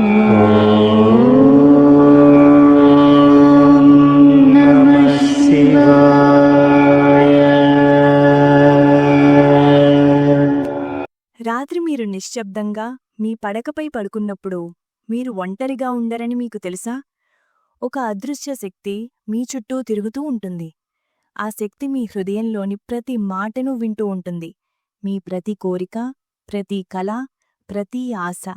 రాత్రి మీరు నిశ్శబ్దంగా మీ పడకపై పడుకున్నప్పుడు మీరు ఒంటరిగా ఉండరని మీకు తెలుసా? ఒక అదృశ్య శక్తి మీ చుట్టూ తిరుగుతూ ఉంటుంది. ఆ శక్తి మీ హృదయంలోని ప్రతి మాటను వింటూ ఉంటుంది. మీ ప్రతి కోరిక ప్రతి కళ ప్రతి ఆశ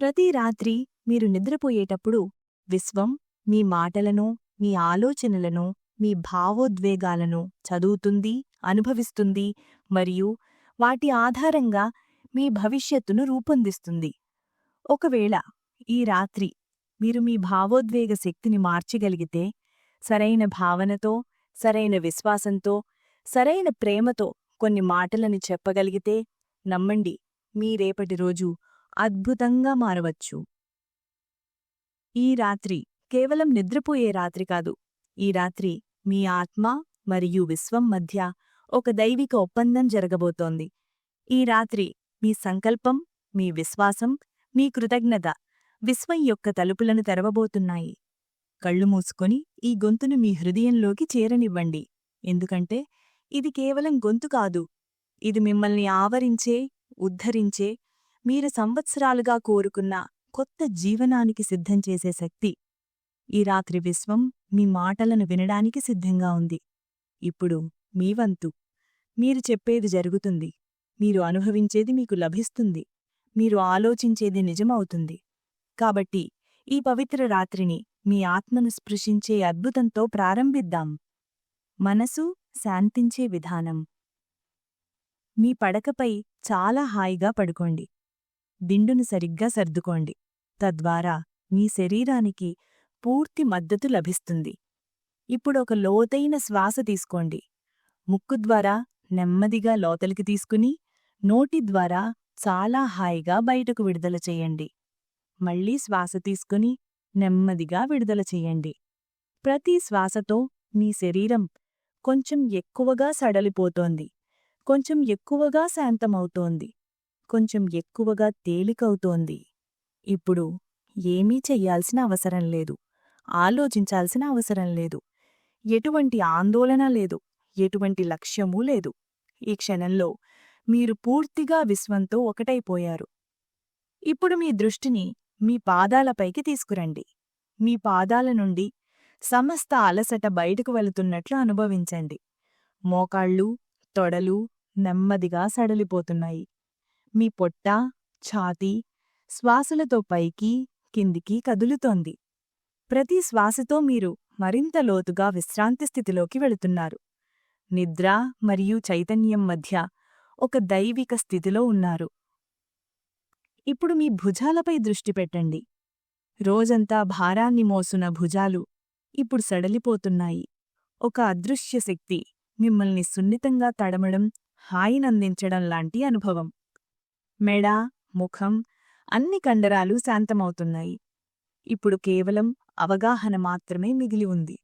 ప్రతి రాత్రి మీరు నిద్రపోయేటప్పుడు విశ్వం మీ మాటలను మీ ఆలోచనలను మీ భావోద్వేగాలను చదువుతుంది అనుభవిస్తుంది మరియు వాటి ఆధారంగా మీ భవిష్యత్తును రూపొందిస్తుంది. ఒకవేళ ఈ రాత్రి మీరు మీ భావోద్వేగ శక్తిని మార్చగలిగితే సరైన భావనతో సరైన విశ్వాసంతో సరైన ప్రేమతో కొన్ని మాటలను చెప్పగలిగితే నమ్మండి మీ రేపటి రోజు అద్భుతంగా మారవచ్చు. ఈ రాత్రి కేవలం నిద్రపోయే రాత్రి కాదు. ఈ రాత్రి మీ ఆత్మ మరియు విశ్వం మధ్య ఒక దైవిక ఒప్పందం జరగబోతోంది. ఈ రాత్రి మీ సంకల్పం మీ విశ్వాసం మీ కృతజ్ఞత విశ్వం యొక్క తలుపులను తెరవబోతున్నాయి. కళ్ళు మూసుకొని ఈ గొంతును మీ హృదయంలోకి చేరనివ్వండి. ఎందుకంటే ఇది కేవలం గొంతు కాదు. ఇది మిమ్మల్ని ఆవరించే ఉద్ధరించే మీరు సంవత్సరాలుగా కోరుకున్న కొత్త జీవనానికి సిద్ధం చేసే శక్తి. ఈ రాత్రి విశ్వం మీ మాటలను వినడానికి సిద్ధంగా ఉంది. ఇప్పుడు మీ వంతు. మీరు చెప్పేది జరుగుతుంది. మీరు అనుభవించేది మీకు లభిస్తుంది. మీరు ఆలోచించేది నిజమవుతుంది. కాబట్టి ఈ పవిత్ర రాత్రిని మీ ఆత్మను స్పృశించే అద్భుతంతో ప్రారంభిద్దాం. మనసు శాంతించే విధానం. మీ పడకపై చాలా హాయిగా పడుకోండి. దిండును సరిగ్గా సర్దుకోండి. తద్వారా మీ శరీరానికి పూర్తి మద్దతు లభిస్తుంది. ఇప్పుడొక లోతైన శ్వాస తీసుకోండి. ముక్కు ద్వారా నెమ్మదిగా లోతలికి తీసుకుని నోటి ద్వారా చాలా హాయిగా బయటకు విడుదల చెయ్యండి మళ్ళీ శ్వాస తీసుకుని నెమ్మదిగా విడుదల చెయ్యండి ప్రతి శ్వాసతో మీ శరీరం కొంచెం ఎక్కువగా సడలిపోతోంది. కొంచెం ఎక్కువగా శాంతమవుతోంది. కొంచెం ఎక్కువగా తేలికవుతోంది. ఇప్పుడు ఏమీ చెయ్యాల్సిన అవసరం లేదు. ఆలోచించాల్సిన అవసరం లేదు. ఎటువంటి ఆందోళన లేదు. ఎటువంటి లక్ష్యమూ లేదు. ఈ క్షణంలో మీరు పూర్తిగా విశ్వంతో ఒకటైపోయారు. ఇప్పుడు మీ దృష్టిని మీ పాదాలపైకి తీసుకురండి. మీ పాదాల నుండి సమస్త అలసట బయటకు వెళుతున్నట్లు అనుభవించండి. మోకాళ్ళు తొడలు నెమ్మదిగా సడలిపోతున్నాయి. మీ పొట్ట ఛాతీ శ్వాసలతో పైకి కిందికి కదులుతోంది. ప్రతి శ్వాసతో మీరు మరింత లోతుగా విశ్రాంతి స్థితిలోకి వెళుతున్నారు. నిద్ర మరియు చైతన్యం మధ్య ఒక దైవిక స్థితిలో ఉన్నారు. ఇప్పుడు మీ భుజాలపై దృష్టి పెట్టండి. రోజంతా భారాన్ని మోసున భుజాలు ఇప్పుడు సడలిపోతున్నాయి. ఒక అదృశ్య శక్తి మిమ్మల్ని సున్నితంగా తడమడం హాయినందించడం లాంటి అనుభవం. మెడ ముఖం అన్ని కండరాలు శాంతమవుతున్నాయి. ఇప్పుడు కేవలం అవగాహన మాత్రమే మిగిలి ఉంది.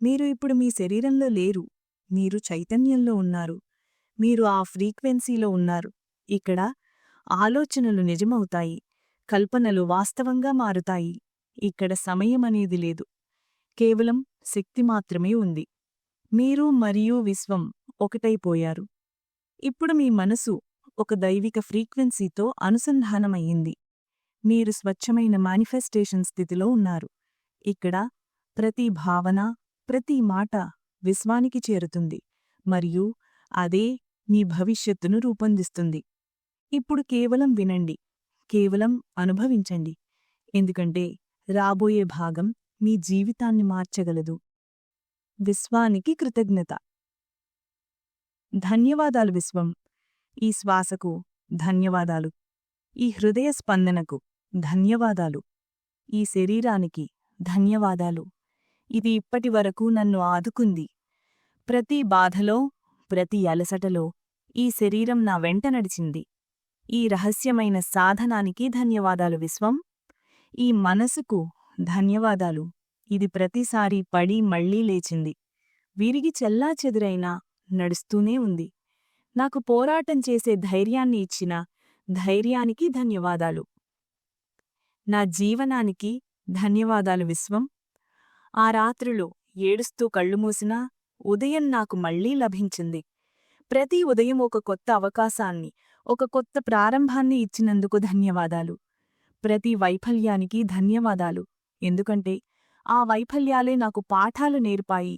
మీరు ఇప్పుడు మీ శరీరంలో లేరు. మీరు చైతన్యంలో ఉన్నారు. మీరు ఆ ఫ్రీక్వెన్సీలో ఉన్నారు. ఇక్కడ ఆలోచనలు నిజమవుతాయి. కల్పనలు వాస్తవంగా మారుతాయి. ఇక్కడ సమయమనేది లేదు. కేవలం శక్తి మాత్రమే ఉంది. మీరు మరియు విశ్వం ఒకటైపోయారు. ఇప్పుడు మీ మనసు ఒక దైవిక ఫ్రీక్వెన్సీతో అనుసంధానమయ్యింది. మీరు స్వచ్ఛమైన మానిఫెస్టేషన్ స్థితిలో ఉన్నారు. ఇక్కడ ప్రతి భావన ప్రతి మాట విశ్వానికి చేరుతుంది మరియు అదే మీ భవిష్యత్తును రూపొందిస్తుంది. ఇప్పుడు కేవలం వినండి కేవలం అనుభవించండి. ఎందుకంటే రాబోయే భాగం మీ జీవితాన్ని మార్చగలదు. విశ్వానికి కృతజ్ఞత. ధన్యవాదాలు విశ్వం. ఈ శ్వాసకు ధన్యవాదాలు. ఈ హృదయ స్పందనకు ధన్యవాదాలు. ఈ శరీరానికి ధన్యవాదాలు. ఇది ఇప్పటివరకు నన్ను ఆదుకుంది. ప్రతి బాధలో ప్రతి అలసటలో ఈ శరీరం నా వెంట నడిచింది. ఈ రహస్యమైన సాధనానికి ధన్యవాదాలు విశ్వం. ఈ మనసుకు ధన్యవాదాలు. ఇది ప్రతిసారి పడి మళ్ళీ లేచింది. విరిగి చెల్లాచెదురైనా నడుస్తూనే ఉంది. నాకు పోరాటం చేసే ధైర్యాన్ని ఇచ్చిన ధైర్యానికి ధన్యవాదాలు. నా జీవనానికి ధన్యవాదాలు విశ్వం. ఆ రాత్రులు ఏడుస్తూ కళ్ళు మూసినా ఉదయం నాకు మళ్ళీ లభించింది. ప్రతి ఉదయం ఒక కొత్త అవకాశాన్ని ఒక కొత్త ప్రారంభాన్ని ఇచ్చినందుకు ధన్యవాదాలు. ప్రతి వైఫల్యానికి ధన్యవాదాలు. ఎందుకంటే ఆ వైఫల్యాలే నాకు పాఠాలు నేర్పాయి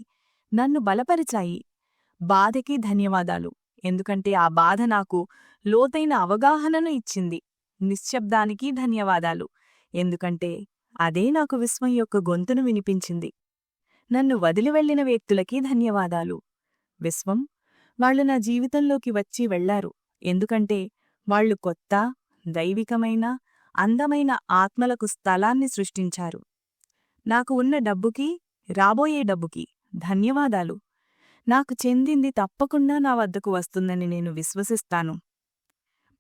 నన్ను బలపరిచాయి. బాధకి ధన్యవాదాలు. ఎందుకంటే ఆ బాధ నాకు లోతైన అవగాహనను ఇచ్చింది. నిశ్శబ్దానికి ధన్యవాదాలు. ఎందుకంటే అదే నాకు విస్మయం యొక్క గొంతును వినిపించింది. నన్ను వదిలి వెళ్ళిన వ్యక్తులకి ధన్యవాదాలు. విశ్వం వాళ్ళు నా జీవితంలోకి వచ్చి వెళ్ళారు ఎందుకంటే వాళ్ళు కొత్త దైవికమైన అందమైన ఆత్మలకు స్థలాన్ని సృష్టించారు. నాకు ఉన్న డబ్బుకి రాబోయే డబ్బుకి ధన్యవాదాలు. నాకు చెందింది తప్పకుండా నా వద్దకు వస్తుందని నేను విశ్వసిస్తాను.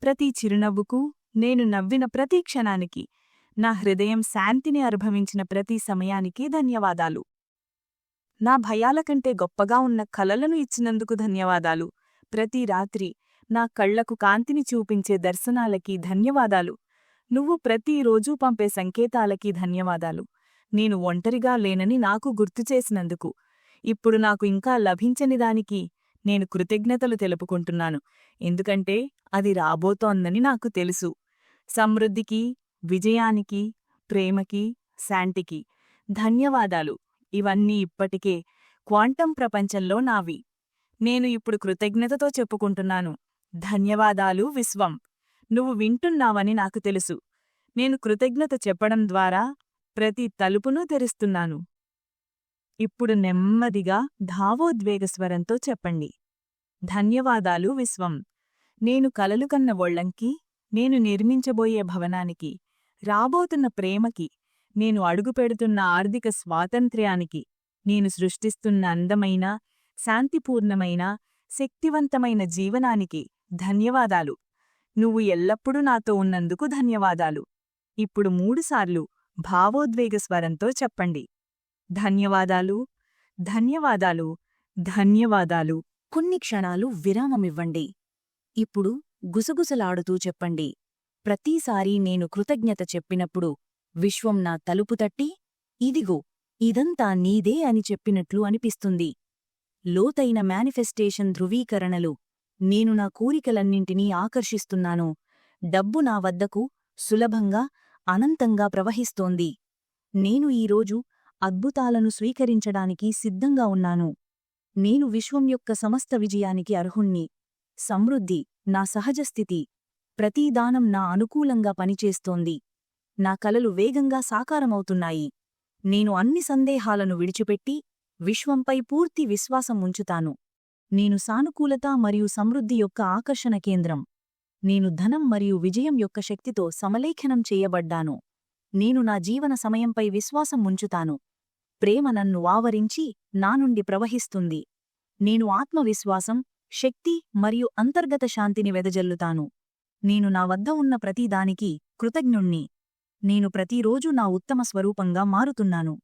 ప్రతి చిరునవ్వుకు నేను నవ్విన ప్రతి క్షణానికి నా హృదయం శాంతిని అనుభవించిన ప్రతి సమయానికి ధన్యవాదాలు. నా భయాల కంటే గొప్పగా ఉన్న కలలను ఇచ్చినందుకు ధన్యవాదాలు. ప్రతి రాత్రి నా కళ్ళకు కాంతిని చూపించే దర్శనాలకి ధన్యవాదాలు. నువ్వు ప్రతిరోజూ పంపే సంకేతాలకి ధన్యవాదాలు. నేను ఒంటరిగా లేనని నాకు గుర్తుచేసినందుకు ఇప్పుడు నాకు ఇంకా లభించని దానికి నేను కృతజ్ఞతలు తెలుపుకుంటున్నాను. ఎందుకంటే అది రాబోతోందని నాకు తెలుసు. సమృద్ధికి విజయానికి ప్రేమకి శాంతికి ధన్యవాదాలు. ఇవన్నీ ఇప్పటికే క్వాంటం ప్రపంచంలో నావి. నేను ఇప్పుడు కృతజ్ఞతతో చెప్పుకుంటున్నాను. ధన్యవాదాలు విశ్వం. నువ్వు వింటున్నావని నాకు తెలుసు. నేను కృతజ్ఞత చెప్పడం ద్వారా ప్రతి తలుపును తెరుస్తున్నాను. ఇప్పుడు నెమ్మదిగా ధావోద్వేగ స్వరంతో చెప్పండి. ధన్యవాదాలు విశ్వం. నేను కలలు కన్న ఒళ్ళంకి నేను నిర్మించబోయే భవనానికి రాబోతున్న ప్రేమకి నేను అడుగుపెడుతున్న ఆర్థిక స్వాతంత్ర్యానికి నేను సృష్టిస్తున్న అందమైన శాంతిపూర్ణమైన శక్తివంతమైన జీవనానికి ధన్యవాదాలు. నువ్వు ఎల్లప్పుడూ నాతో ఉన్నందుకు ధన్యవాదాలు. ఇప్పుడు మూడుసార్లు భావోద్వేగ స్వరంతో చెప్పండి. ధన్యవాదాలు. ధన్యవాదాలు. ధన్యవాదాలు. కొన్ని క్షణాలు విరామమివ్వండి. ఇప్పుడు గుసగుసలాడుతూ చెప్పండి. ప్రతిసారీ నేను కృతజ్ఞత చెప్పినప్పుడు విశ్వం నా తలుపు తట్టి ఇదిగో ఇదంతా నీదే అని చెప్పినట్లు అనిపిస్తుంది. లోతైన మేనిఫెస్టేషన్ ధృవీకరణలు. నేను నా కోరికలన్నింటినీ ఆకర్షిస్తున్నాను. డబ్బు నా వద్దకు సులభంగా అనంతంగా ప్రవహిస్తోంది. నేను ఈరోజు అద్భుతాలను స్వీకరించడానికి సిద్ధంగా ఉన్నాను. నేను విశ్వం యొక్క సమస్త విజయానికి అర్హుణ్ణి. సమృద్ధి నా సహజస్థితి ప్రతీదానం నా అనుకూలంగా పనిచేస్తోంది. నా కలలు వేగంగా సాకారమవుతున్నాయి. నేను అన్ని సందేహాలను విడిచిపెట్టి విశ్వంపై పూర్తి విశ్వాసం ఉంచుతాను. నేను సానుకూలత మరియు సమృద్ధి యొక్క ఆకర్షణ కేంద్రం. నేను ధనం మరియు విజయం యొక్క శక్తితో సమలేఖనం చేయబడ్డాను. నేను నా జీవన సమయంపై విశ్వాసం ఉంచుతాను. ప్రేమ నన్ను ఆవరించి నా నుండి ప్రవహిస్తుంది. నేను ఆత్మవిశ్వాసం శక్తి మరియు అంతర్గత శాంతిని వెదజల్లుతాను. నేను నా వద్ద ఉన్న ప్రతిదానికి కృతజ్ఞుణ్ణి. నేను ప్రతిరోజూ నా ఉత్తమ స్వరూపంగా మారుతున్నాను.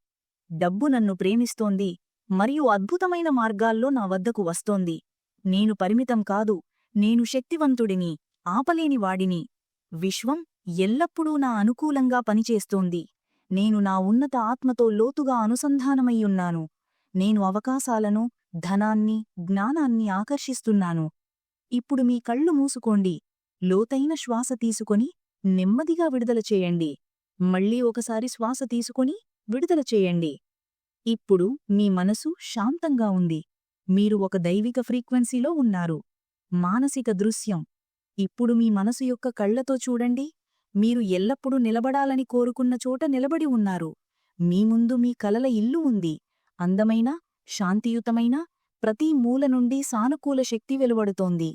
డబ్బు నన్ను ప్రేమిస్తోంది మరియు అద్భుతమైన మార్గాల్లో నా వద్దకు వస్తోంది. నేను పరిమితం కాదు నేను శక్తివంతుడిని ఆపలేని వాడిని. విశ్వం ఎల్లప్పుడూ నా అనుకూలంగా పనిచేస్తోంది. నేను నా ఉన్నత ఆత్మతో లోతుగా అనుసంధానమయ్యున్నాను నేను అవకాశాలను ధనాన్ని జ్ఞానాన్ని ఆకర్షిస్తున్నాను. ఇప్పుడు మీ కళ్ళు మూసుకోండి. లోతైన శ్వాస తీసుకొని నెమ్మదిగా విడుదల చేయండి. మళ్ళీ ఒకసారి శ్వాస తీసుకొని విడుదల చేయండి. ఇప్పుడు మీ మనసు శాంతంగా ఉంది. మీరు ఒక దైవిక ఫ్రీక్వెన్సీలో ఉన్నారు. మానసిక దృశ్యం. ఇప్పుడు మీ మనసు యొక్క కళ్ళతో చూడండి. మీరు ఎల్లప్పుడూ నిలబడాలని కోరుకున్న చోట నిలబడి ఉన్నారు. మీ ముందు మీ కలల ఇల్లు ఉంది. అందమైన శాంతియుతమైన ప్రతి మూల నుండి సానుకూల శక్తి వెలువడుతోంది.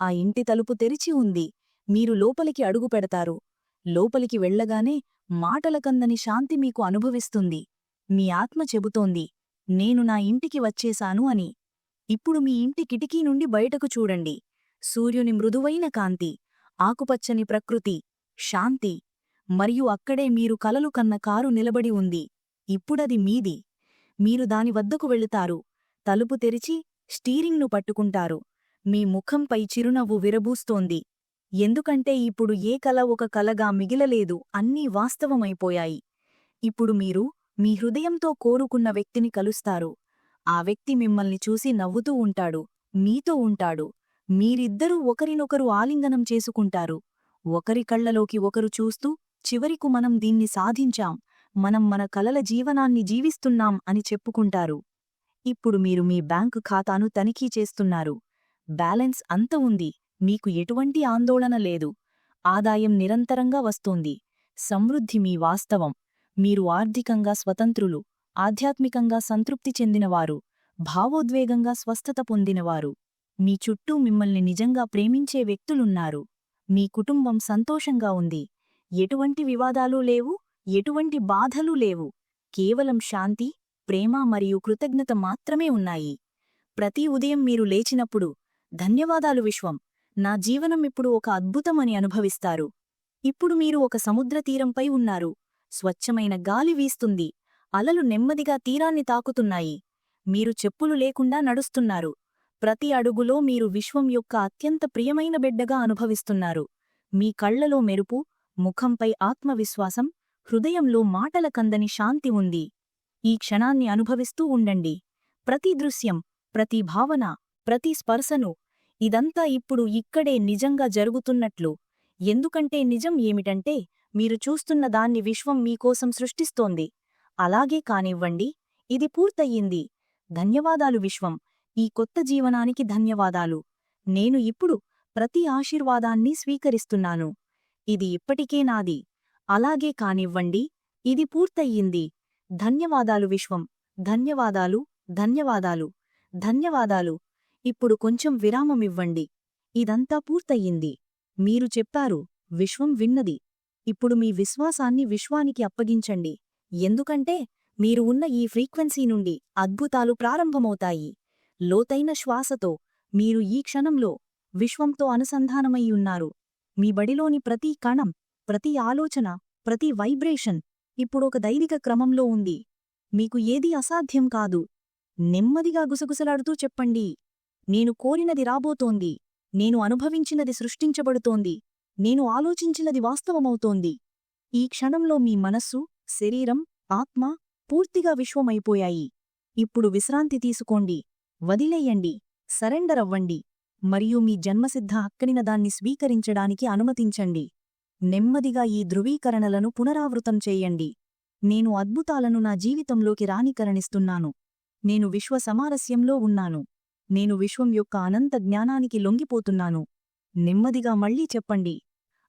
ఆ ఇంటి తలుపు తెరిచి ఉంది. మీరు లోపలికి అడుగు పెడతారు. లోపలికి వెళ్ళగానే మాటలకందని శాంతి మీకు అనుభవిస్తుంది. మీ ఆత్మ చెబుతోంది నేను నా ఇంటికి వచ్చేశాను అని. ఇప్పుడు మీ ఇంటి కిటికీ నుండి బయటకు చూడండి. సూర్యుని మృదువైన కాంతి ఆకుపచ్చని ప్రకృతి శాంతి. మరియు అక్కడే మీరు కలలు కన్న కారు నిలబడి ఉంది. ఇప్పుడది మీది. మీరు దాని వద్దకు వెళుతారు. తలుపు తెరిచి స్టీరింగ్ను పట్టుకుంటారు. మీ ముఖంపై చిరునవ్వు విరబూస్తోంది. ఎందుకంటే ఇప్పుడు ఏ కల ఒక కలగా మిగిలలేదు అన్నీ వాస్తవమైపోయాయి. ఇప్పుడు మీరు మీ హృదయంతో కోరుకున్న వ్యక్తిని కలుస్తారు. ఆ వ్యక్తి మిమ్మల్ని చూసి నవ్వుతూ ఉంటాడు మీతో ఉంటాడు. మీరిద్దరూ ఒకరినొకరు ఆలింగనం చేసుకుంటారు. ఒకరి కళ్ళలోకి ఒకరు చూస్తూ చివరికు మనం దీన్ని సాధించాం మనం మన కలల జీవనాన్ని జీవిస్తున్నాం అని చెప్పుకుంటారు. ఇప్పుడు మీరు మీ బ్యాంకు ఖాతాను తనిఖీ చేస్తున్నారు. బ్యాలెన్స్ అంత ఉంది మీకు ఎటువంటి ఆందోళన లేదు. ఆదాయం నిరంతరంగా వస్తోంది. సమృద్ధి మీ వాస్తవం. మీరు ఆర్థికంగా స్వతంత్రులు ఆధ్యాత్మికంగా సంతృప్తి చెందినవారు భావోద్వేగంగా స్వస్థత పొందినవారు. మీ చుట్టూ మిమ్మల్ని నిజంగా ప్రేమించే వ్యక్తులున్నారు. మీ కుటుంబం సంతోషంగా ఉంది. ఎటువంటి వివాదాలు లేవు ఎటువంటి బాధలు లేవు. కేవలం శాంతి ప్రేమ మరియు కృతజ్ఞత మాత్రమే ఉన్నాయి. ప్రతి ఉదయం మీరు లేచినప్పుడు ధన్యవాదాలు విశ్వం! నా జీవనం ఇప్పుడు ఒక అద్భుతమని అనుభవిస్తారు. ఇప్పుడు మీరు ఒక సముద్ర తీరంపై ఉన్నారు. స్వచ్ఛమైన గాలి వీస్తుంది. అలలు నెమ్మదిగా తీరాన్ని తాకుతున్నాయి. మీరు చెప్పులు లేకుండా నడుస్తున్నారు. ప్రతి అడుగులో మీరు విశ్వం యొక్క అత్యంత ప్రియమైన బిడ్డగా అనుభవిస్తున్నారు. మీ కళ్ళలో మెరుపు ముఖంపై ఆత్మవిశ్వాసం హృదయంలో మాటల కందని శాంతి ఉంది. ఈ క్షణాన్ని అనుభవిస్తూ ఉండండి. ప్రతి దృశ్యం ప్రతి భావన ప్రతి స్పర్శను ఇదంతా ఇప్పుడు ఇక్కడే నిజంగా జరుగుతున్నట్లు. ఎందుకంటే నిజం ఏమిటంటే మీరు చూస్తున్న దాన్ని విశ్వం మీకోసం సృష్టిస్తోంది. అలాగే కానివ్వండి ఇది పూర్తయింది. ధన్యవాదాలు విశ్వం. ఈ కొత్త జీవనానికి ధన్యవాదాలు. నేను ఇప్పుడు ప్రతి ఆశీర్వాదాన్ని స్వీకరిస్తున్నాను. ఇది ఇప్పటికే నాది. అలాగే కానివ్వండి. ఇది పూర్తయింది. ధన్యవాదాలు విశ్వం. ధన్యవాదాలు. ధన్యవాదాలు. ధన్యవాదాలు. ఇప్పుడు కొంచెం విరామమివ్వండి. ఇదంతా పూర్తయింది. మీరు చెప్పారు విశ్వం విన్నది. ఇప్పుడు మీ విశ్వాసాన్ని విశ్వానికి అప్పగించండి. ఎందుకంటే మీరు ఉన్న ఈ ఫ్రీక్వెన్సీ నుండి అద్భుతాలు ప్రారంభమవుతాయి. లోతైన శ్వాసతో మీరు ఈ క్షణంలో విశ్వంతో అనుసంధానమై ఉన్నారు. మీ బడిలోని ప్రతి కణం ప్రతి ఆలోచన ప్రతి వైబ్రేషన్ ఇప్పుడొక దైవిక క్రమంలో ఉంది. మీకు ఏదీ అసాధ్యం కాదు. నెమ్మదిగా గుసగుసలాడుతూ చెప్పండి. నేను కోరినది రాబోతోంది. నేను అనుభవించినది సృష్టించబడుతోంది. నేను ఆలోచించినది వాస్తవమవుతోంది. ఈ క్షణంలో మీ మనస్సు శరీరం ఆత్మ పూర్తిగా విశ్వమైపోయాయి. ఇప్పుడు విశ్రాంతి తీసుకోండి. వదిలేయండి సరెండర్ అవ్వండి మరియు మీ జన్మసిద్ధ అక్కడిన దాన్ని స్వీకరించడానికి అనుమతించండి. నెమ్మదిగా ఈ ధృవీకరణలను పునరావృతం చేయండి. నేను అద్భుతాలను నా జీవితంలోకి రానికరణిస్తున్నాను నేను విశ్వ సమారస్యంలో ఉన్నాను. నేను విశ్వం యొక్క అనంత జ్ఞానానికి లొంగిపోతున్నాను. నెమ్మదిగా మళ్ళీ చెప్పండి.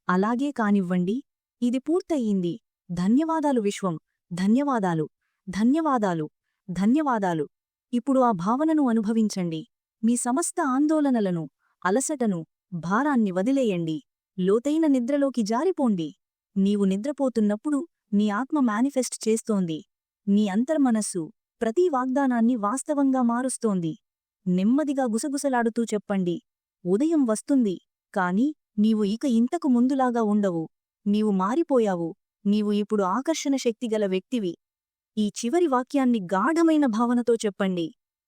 అలాగే కానివ్వండి. ఇది పూర్తయింది. ధన్యవాదాలు విశ్వం. ధన్యవాదాలు. ధన్యవాదాలు. ధన్యవాదాలు. ఇప్పుడు ఆ భావనను అనుభవించండి. మీ సమస్త ఆందోళనలను అలసటను భారాన్ని వదిలేయండి. లోతైన నిద్రలోకి జారిపోండి. నీవు నిద్రపోతున్నప్పుడు నీ ఆత్మ మేనిఫెస్ట్ చేస్తోంది. నీ అంతర్మనస్సు ప్రతి వాగ్దానాన్ని వాస్తవంగా మారుస్తోంది. నెమ్మదిగా గుసగుసలాడుతూ చెప్పండి. ఉదయం వస్తుంది కాని నీవు ఇక ఇంతకు ముందులాగా ఉండవు. నీవు మారిపోయావు. నీవు ఇప్పుడు ఆకర్షణ శక్తిగల వ్యక్తివి. ఈ చివరి వాక్యాన్ని గాఢమైన భావనతో చెప్పండి.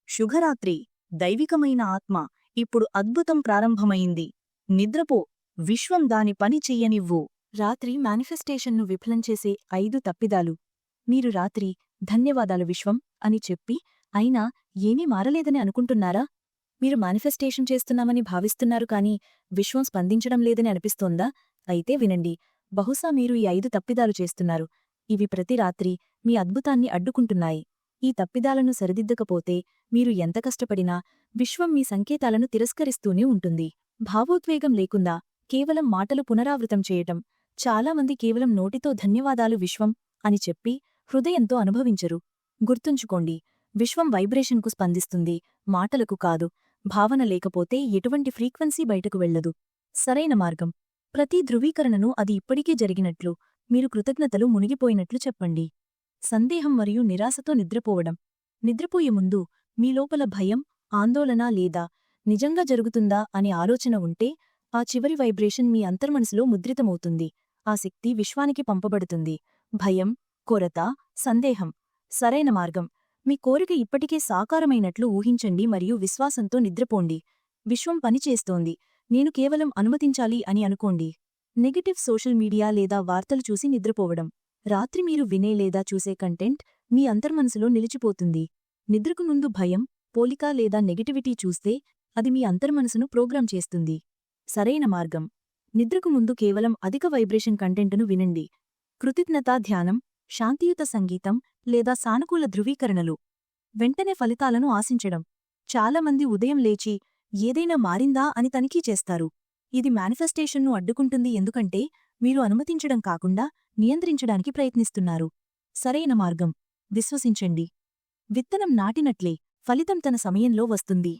శుభరాత్రి దైవికమైన ఆత్మ ఇప్పుడు అద్భుతం ప్రారంభమైంది. నిద్రపో విశ్వం దాని పని చెయ్యనివ్వు. రాత్రి మేనిఫెస్టేషన్ను విఫలం చేసే ఐదు తప్పిదాలు. మీరు రాత్రి ధన్యవాదాలు విశ్వం అని చెప్పి అయినా ఏమీ మారలేదని అనుకుంటున్నారా? మీరు మేనిఫెస్టేషన్ చేస్తున్నామని భావిస్తున్నారు కాని విశ్వం స్పందించడం లేదని అనిపిస్తోందా? అయితే వినండి బహుశా మీరు ఈ ఐదు తప్పిదాలు చేస్తున్నారు. ఇవి ప్రతి రాత్రి మీ అద్భుతాన్ని అడ్డుకుంటున్నాయి. ఈ తప్పిదాలను సరిదిద్దకపోతే మీరు ఎంత కష్టపడినా విశ్వం మీ సంకేతాలను తిరస్కరిస్తూనే ఉంటుంది. భావోద్వేగం లేకుండా కేవలం మాటలు పునరావృతం చేయటం చాలామంది కేవలం నోటితో ధన్యవాదాలు విశ్వం అని చెప్పి హృదయంతో అనుభవించరు. గుర్తుంచుకోండి విశ్వం వైబ్రేషన్కు స్పందిస్తుంది మాటలకు కాదు భావన లేకపోతే ఎటువంటి ఫ్రీక్వెన్సీ బయటకు వెళ్ళదు సరైన మార్గం. ప్రతి ధృవీకరణను అది ఇప్పటికే జరిగినట్లు మీరు కృతజ్ఞతలు మునిగిపోయినట్లు చెప్పండి. సందేహం మరియు నిరాశతో నిద్రపోవడం. నిద్రపోయే ముందు మీ లోపల భయం ఆందోళన లేదా నిజంగా జరుగుతుందా అనే ఆలోచన ఉంటే ఆ చివరి వైబ్రేషన్ మీ అంతర్మనసులో ముద్రితమవుతుంది. ఆ శక్తి విశ్వానికి పంపబడుతుంది. భయం కొరత సందేహం. సరైన మార్గం. మీ కోరిక ఇప్పటికే సాకారమైనట్లు ఊహించండి మరియు విశ్వాసంతో నిద్రపోండి. విశ్వం పనిచేస్తోంది. నేను కేవలం అనుమతించాలి అని అనుకోండి. నెగటివ్ సోషల్ మీడియా లేదా వార్తలు చూసి నిద్రపోవడం. రాత్రి మీరు వినే లేదా చూసే కంటెంట్ మీ అంతర్మనసులో నిలిచిపోతుంది. నిద్రకు ముందు భయం పోలిక లేదా నెగటివిటీ చూస్తే అది మీ అంతర్మనసును ప్రోగ్రాం చేస్తుంది. సరైన మార్గం. నిద్రకు ముందు కేవలం అధిక వైబ్రేషన్ కంటెంట్ను వినండి. కృతజ్ఞతా ధ్యానం శాంతియుత సంగీతం లేదా సానుకూల ధృవీకరణలు. వెంటనే ఫలితాలను ఆశించడం. చాలామంది ఉదయం లేచి ఏదైనా మారిందా అని తనిఖీ చేస్తారు. ఇది మేనిఫెస్టేషన్ను అడ్డుకుంటుంది ఎందుకంటే మీరు అనుమతించడం కాకుండా నియంత్రించడానికి ప్రయత్నిస్తున్నారు. సరైన మార్గం. విశ్వసించండి. విత్తనం నాటినట్లే ఫలితం తన సమయంలో వస్తుంది.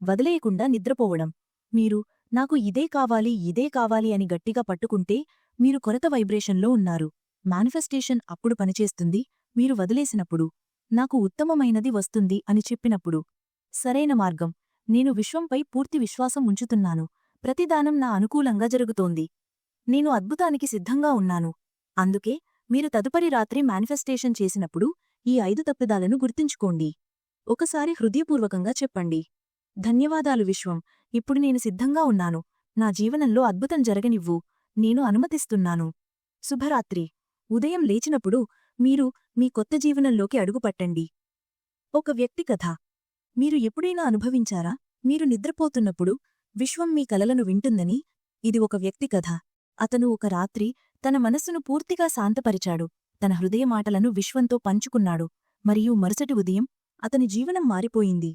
వదిలేయకుండా నిద్రపోవడం. మీరు నాకు ఇదే కావాలి ఇదే కావాలి అని గట్టిగా పట్టుకుంటే మీరు కొరత వైబ్రేషన్లో ఉన్నారు. మేనిఫెస్టేషన్ అప్పుడు పనిచేస్తుంది. మీరు వదిలేసినప్పుడు. నాకు ఉత్తమమైనది వస్తుంది అని చెప్పినప్పుడు. సరైన మార్గం. నేను విశ్వంపై పూర్తి విశ్వాసం ఉంచుతున్నాను. ప్రతిదానం నా అనుకూలంగా జరుగుతోంది. నేను అద్భుతానికి సిద్ధంగా ఉన్నాను. అందుకే మీరు తదుపరి రాత్రి మేనిఫెస్టేషన్ చేసినప్పుడు ఈ ఐదు తప్పిదాలను గుర్తుంచుకోండి. ఒకసారి హృదయపూర్వకంగా చెప్పండి. ధన్యవాదాలు విశ్వం. ఇప్పుడు నేను సిద్ధంగా ఉన్నాను. నా జీవనంలో అద్భుతం జరగనివ్వు. నేను అనుమతిస్తున్నాను. శుభరాత్రి. ఉదయం లేచినప్పుడు మీరు మీ కొత్త జీవనంలోకి అడుగుపట్టండి. ఒక వ్యక్తి కథ. మీరు ఎప్పుడైనా అనుభవించారా? మీరు నిద్రపోతున్నప్పుడు విశ్వం మీ కలలను వింటుందని ఇది ఒక వ్యక్తి కథ. అతను ఒక రాత్రి తన మనస్సును పూర్తిగా శాంతపరిచాడు. తన హృదయ మాటలను విశ్వంతో పంచుకున్నాడు. మరియు మరుసటి ఉదయం అతని జీవనం మారిపోయింది.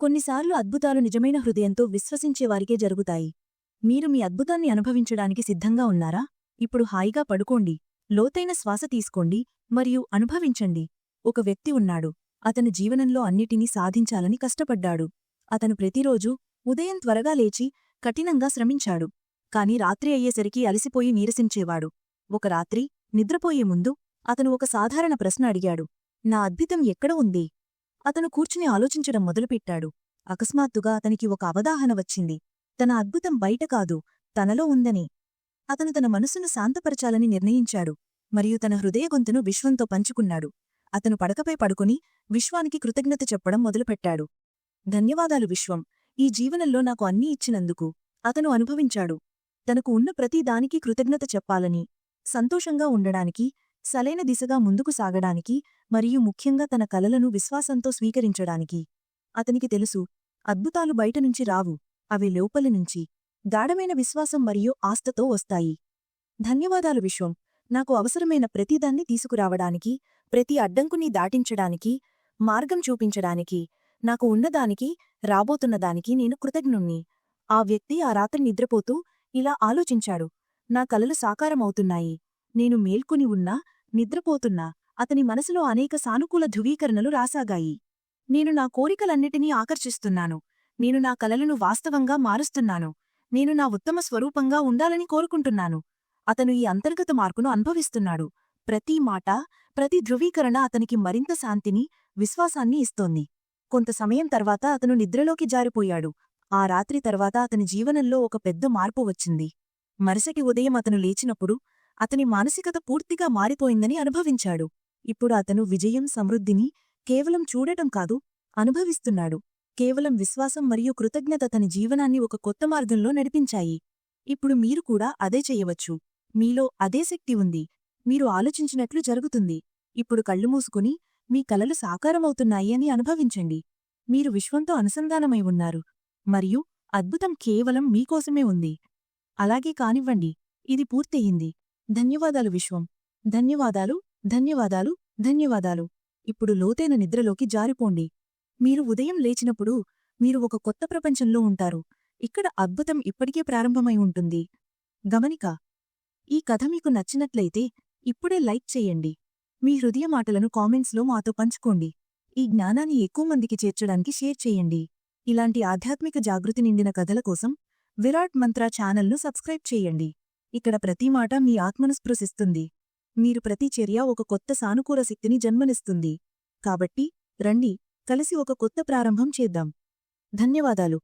కొన్నిసార్లు అద్భుతాలు నిజమైన హృదయంతో విశ్వసించేవారికే జరుగుతాయి. మీరు మీ అద్భుతాన్ని అనుభవించడానికి సిద్ధంగా ఉన్నారా? ఇప్పుడు హాయిగా పడుకోండి. లోతైన శ్వాస తీసుకోండి మరియు అనుభవించండి. ఒక వ్యక్తి ఉన్నాడు. అతని జీవనంలో అన్నిటినీ సాధించాలని కష్టపడ్డాడు. అతను ప్రతిరోజూ ఉదయం త్వరగా లేచి కఠినంగా శ్రమించాడు. కాని రాత్రి అయ్యేసరికి అలసిపోయి నీరసించేవాడు. ఒక రాత్రి నిద్రపోయే ముందు అతను ఒక సాధారణ ప్రశ్న అడిగాడు. నా అద్భుతం ఎక్కడ ఉంది? అతను కూర్చుని ఆలోచించడం మొదలుపెట్టాడు. అకస్మాత్తుగా అతనికి ఒక అవగాహన వచ్చింది. తన అద్భుతం బయట కాదు తనలో ఉందని. అతను తన మనసును శాంతపరచాలని నిర్ణయించాడు. మరియు తన హృదయ గొంతును విశ్వంతో పంచుకున్నాడు. అతను పడకపై పడుకుని విశ్వానికి కృతజ్ఞత చెప్పడం మొదలుపెట్టాడు. ధన్యవాదాలు విశ్వం. ఈ జీవనంలో నాకు అన్నీ ఇచ్చినందుకు అతను అనుభవించాడు. తనకు ఉన్న ప్రతిదానికి కృతజ్ఞత చెప్పాలని సంతోషంగా ఉండడానికి సలైన దిశగా ముందుకు సాగడానికి మరియు ముఖ్యంగా తన కలలను విశ్వాసంతో స్వీకరించడానికి. అతనికి తెలుసు అద్భుతాలు బయటనుంచి రావు అవి లోపలి నుంచి గాఢమైన విశ్వాసం మరియు ఆస్తతో వస్తాయి. ధన్యవాదాలు విశ్వం నాకు అవసరమైన ప్రతిదాన్ని తీసుకురావడానికి ప్రతి అడ్డంకుని దాటించడానికి మార్గం చూపించడానికి నాకు ఉన్నదానికి రాబోతున్నదానికి నేను కృతజ్ఞుణ్ణి. ఆ వ్యక్తి ఆ రాత్రి నిద్రపోతూ ఇలా ఆలోచించాడు. నా కలలు సాకారమవుతున్నాయి. నేను మేల్కొని ఉన్నా నిద్రపోతున్నా అతని మనసులో అనేక సానుకూల ధృవీకరణలు రాసాగాయి. నేను నా కోరికలన్నిటినీ ఆకర్షిస్తున్నాను. నేను నా కలలను వాస్తవంగా మారుస్తున్నాను. నేను నా ఉత్తమ స్వరూపంగా ఉండాలని కోరుకుంటున్నాను. అతను ఈ అంతర్గత మార్పును అనుభవిస్తున్నాడు. ప్రతి మాట ప్రతి ధృవీకరణ అతనికి మరింత శాంతిని విశ్వాసాన్ని ఇస్తోంది. కొంత సమయం తర్వాత అతను నిద్రలోకి జారిపోయాడు. ఆ రాత్రి తర్వాత అతని జీవనంలో ఒక పెద్ద మార్పు వచ్చింది. మరుసటి ఉదయం అతను లేచినప్పుడు అతని మానసికత పూర్తిగా మారిపోయిందని అనుభవించాడు. ఇప్పుడు అతను విజయం సమృద్ధిని కేవలం చూడటం కాదు అనుభవిస్తున్నాడు. కేవలం విశ్వాసం మరియు కృతజ్ఞత తన జీవనాన్ని ఒక కొత్త మార్గంలో నడిపించాయి. ఇప్పుడు మీరు కూడా అదే చెయ్యవచ్చు మీలో అదే శక్తి ఉంది. మీరు ఆలోచించినట్లు జరుగుతుంది. ఇప్పుడు కళ్ళు మూసుకుని మీ కలలు సాకారమవుతున్నాయి అని అనుభవించండి. మీరు విశ్వంతో అనుసంధానమై ఉన్నారు. మరియు అద్భుతం కేవలం మీకోసమే ఉంది. అలాగే కానివ్వండి. ఇది పూర్తయింది. ధన్యవాదాలు విశ్వం. ధన్యవాదాలు ధన్యవాదాలు ధన్యవాదాలు. ఇప్పుడు లోతైన నిద్రలోకి జారిపోండి. మీరు ఉదయం లేచినప్పుడు మీరు ఒక కొత్త ప్రపంచంలో ఉంటారు. ఇక్కడ అద్భుతం ఇప్పటికే ప్రారంభమై ఉంటుంది. గమనిక ఈ కథ మీకు నచ్చినట్లయితే ఇప్పుడే లైక్ చేయండి. మీ హృదయ మాటలను కామెంట్స్లో మాతో పంచుకోండి. ఈ జ్ఞానాన్ని ఎక్కువ మందికి చేర్చడానికి షేర్ చేయండి. ఇలాంటి ఆధ్యాత్మిక జాగృతి నిండిన కథల కోసం విరాట్ మంత్ర ఛానల్ను సబ్స్క్రైబ్ చేయండి. ఇక్కడ ప్రతి మాట మీ ఆత్మను స్పృశిస్తుంది మీరు ప్రతి చర్య ఒక కొత్త సానుకూల శక్తిని జన్మనిస్తుంది. కాబట్టి రండి కలిసి ఒక కొత్త ప్రారంభం చేద్దాం. ధన్యవాదాలు.